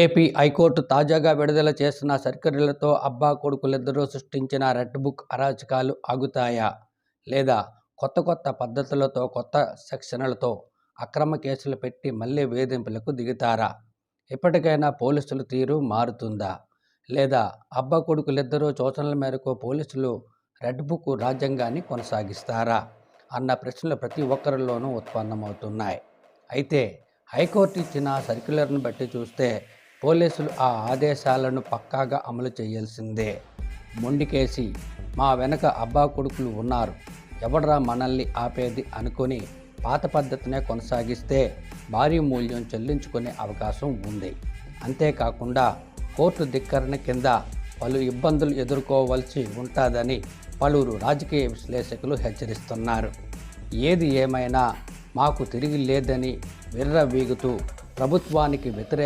AP high court తాజాగా విడుదల చేసిన సర్క్యులర్లతో అబ్బా కొడుకులిద్దరూ సృష్టించిన రెడ్ బుక్ అరాచకాలు ఆగుతాయా? లేదా కొత్త కొత్త పద్ధతులతో కొత్త సెక్షన్లతో అక్రమ కేసులు పెట్టి మళ్ళీ వేధింపులకు దిగుతారా? ఇప్పటికైనా పోలీసుల తీరు మారుతుందా? లేదా అబ్బా కొడుకులిద్దరూ సూచనల మేరకు పోలీసులు రెడ్ బుక్ రాజ్యాంగాన్ని కొనసాగిస్తారా? అన్న ప్రశ్నలు ప్రతి ఒక్కరిలోనూ ఉత్పన్నమవుతున్నాయి. అయితే హైకోర్టు ఇచ్చిన సర్క్యులర్ను బట్టి చూస్తే పోలీసులు ఆ ఆదేశాలను పక్కాగా అమలు చేయాల్సిందే. మొండికేసి మా వెనక అబ్బా కొడుకులు ఉన్నారు. ఎవడరా మనల్ని ఆపేది అనుకొని పాత పద్ధతినే కొనసాగిస్తే భారీ మూల్యం చెల్లించుకునే అవకాశం ఉంది. అంతేకాకుండా కోర్టు ధిక్కరణ కింద పలు ఇబ్బందులు ఎదుర్కోవలసి ఉంటుందని పలువురు రాజకీయ విశ్లేషకులు హెచ్చరిస్తున్నారు. ఏది ఏమైనా మాకు తిరిగి లేదని విర్రవీగుతూ ప్రభుత్వానికి వ్యతిరేక